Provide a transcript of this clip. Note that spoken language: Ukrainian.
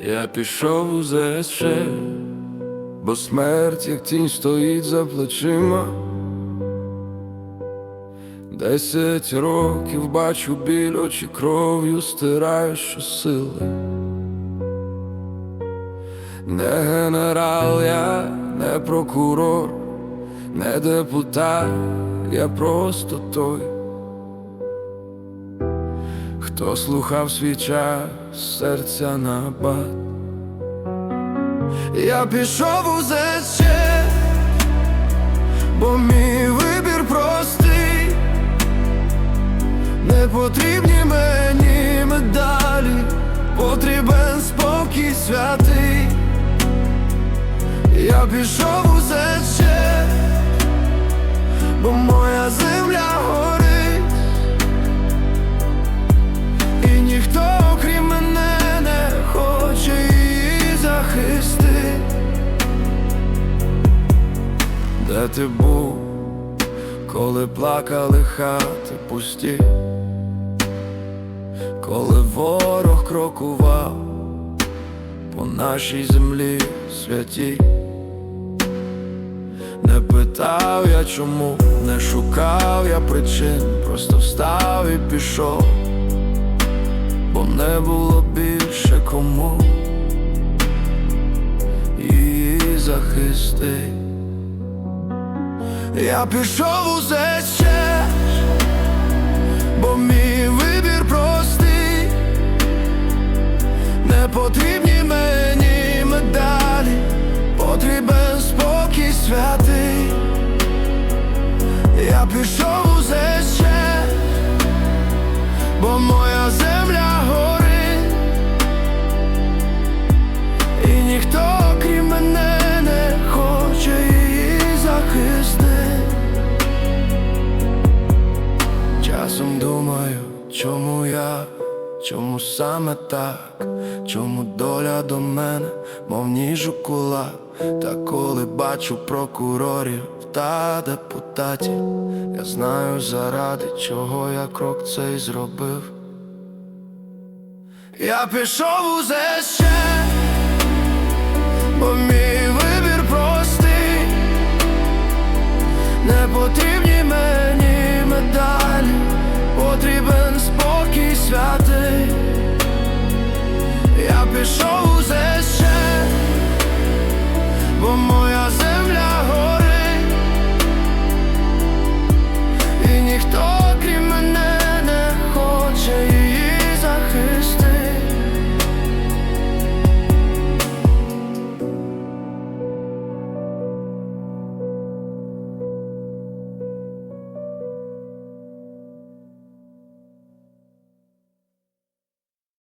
Я пішов у ЗСШ, бо смерть, як тінь стоїть за плечима. Десять років бачу біль, очі кров'ю стираю щосили. Не генерал, я не прокурор, не депутат, я просто той, хто слухав свій час, серця на бат. Я пішов у ЗСЧ, бо мій вибір простий, не потрібні мені медалі, потрібен спокій святий. Я пішов у ЗСЧ, Ти був, коли плакали хати пусті, коли ворог крокував по нашій землі святій? Не питав я чому, не шукав я причин, просто встав і пішов, бо не було більше кому її захистить. Я пішов у ЗСЧ, бо мій вибір простий, не потрібні мені медалі, потрібен спокій святий. Я пішов у ЗСЧ, бо моя чому я, чому саме так, чому доля до мене, мов ніж у кулак, та коли бачу прокурорів та депутатів, я знаю заради чого я крок цей зробив. Я пішов у ЗСЧ, бо мій вибір простий, не потрібні мені